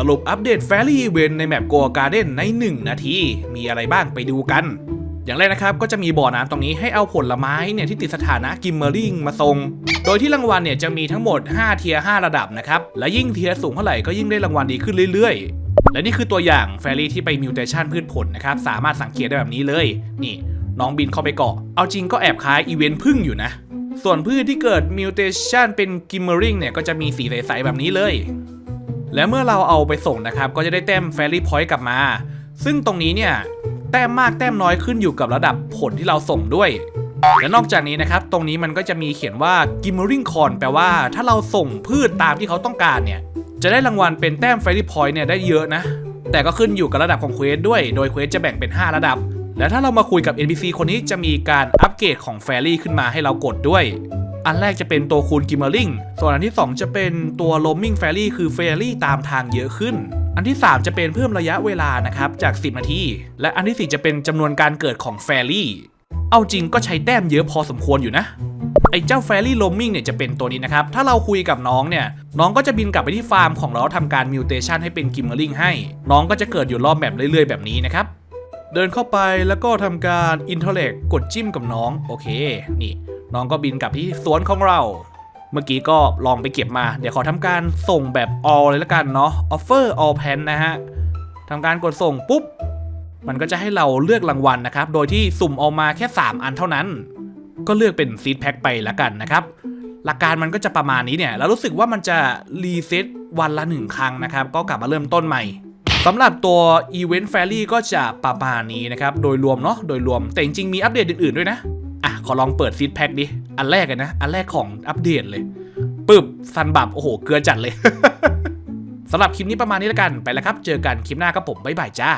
สรุปอัปเดตแฟรี่อีเวนในแมปโกการ์เด้นใน 1 นาที มีอะไรบ้างไปดูกัน อย่างแรกนะครับ ก็จะมีบ่อน้ำตรงนี้ให้เอาผลไม้เนี่ยที่ติดสถานะกิมเมอริงมาส่งโดยที่รางวัลเนี่ยจะมีทั้งหมด 5 เทียร์5ระดับนะครับ และยิ่งเทียร์สูงเท่าไหร่ก็ยิ่งได้รางวัลดีขึ้นเรื่อยๆ และนี่คือตัวอย่างแฟรี่ที่ไปมิวเทชันพืชผลนะครับ สามารถสังเกตได้แบบนี้เลย นี่ น้องบินเข้าไปเกาะ เอาจริงก็แอบคล้ายอีเวนต์พึ่งอยู่นะ ส่วนพืชที่เกิดมิวเทชันเป็นกิมเมอริงเนี่ยก็จะมีสีใสๆแบบนี้เลย และเมื่อเราเอาไปส่งนะครับก็จะได้แต้มแฟรี่พอยต์กลับมา ซึ่งตรงนี้เนี่ยแต้มมากแต้มน้อยขึ้นอยู่กับระดับผลที่เราส่งด้วย และนอกจากนี้นะครับ ตรงนี้มันก็จะมีเขียนว่า Gimmering Corn แปลว่าถ้าเราส่งพืชตามที่เขาต้องการเนี่ย จะได้รางวัลเป็นแต้ม Fairy Point เนี่ยได้เยอะนะ แต่ก็ขึ้นอยู่กับระดับของเควสด้วย โดยเควสจะแบ่งเป็น 5 ระดับ และถ้าเรามาคุยกับ NPC คนนี้จะมีการอัปเกรดของ Fairy ขึ้นมาให้เรากดด้วย อันแรกจะเป็นตัวคูณ Gimmering ส่วนอันที่ 2 จะเป็นตัว Roaming Fairy คือ Fairy ตามทางเยอะขึ้น อันที่ 3 จะเป็นเพิ่มระยะเวลานะครับจาก 10 นาที และอันทีสี่4 จะเป็นจำนวนการเกิดของ Fairy เอาจริงก็ใช้แต้มเยอะพอสมควรอยู่นะไอ้เจ้า Fairy Roaming เนี่ยจะเป็นตัวนี้นะครับ ถ้าเราคุยกับน้องเนี่ย น้องก็จะบินกลับไปที่ฟาร์มของเราทำการ Mutation ให้เป็น Gimmering ให้ น้องก็จะเกิดอยู่รอบแบบเรื่อยๆ แบบนี้นะครับ เดินเข้าไปแล้วก็ทำการ Interact กดจิ้มกับน้อง โอเค นี่ น้องก็บินกลับที่สวนของเรา เมื่อกี้ก็ลองไปเก็บมา เดี๋ยวขอทำการส่งแบบ all เลยละกันเนาะ offer all pan นะฮะทำการกดส่งปุ๊บ มันก็จะให้เราเลือกรางวัลนะครับ โดยที่สุ่มเอามาแค่ 3 อันเท่านั้น ก็เลือกเป็นซีดแพ็คไปละกันนะครับ หลักการมันก็จะประมาณนี้เนี่ย แล้วรู้สึกว่ามันจะรีเซ็ตวันละหนึ่งครั้งนะครับ ก็กลับมาเริ่มต้นใหม่สำหรับตัว Event Fairy ก็จะประมาณนี้นะครับ โดยรวมเนาะ โดยรวม แต่จริงๆมีอัปเดตอื่นๆด้วยนะ อะขอลองเปิดซีดแพ็คดิ อันแรกเลยนะ อันแรกของอัปเดตเลยปึ๊บซันบับโอ้โห เกลือจัดเลย สำหรับคลิปนี้ประมาณนี้แล้วกัน ไปแล้วครับ เจอกันคลิปหน้าครับผม บ๊ายบายจ้า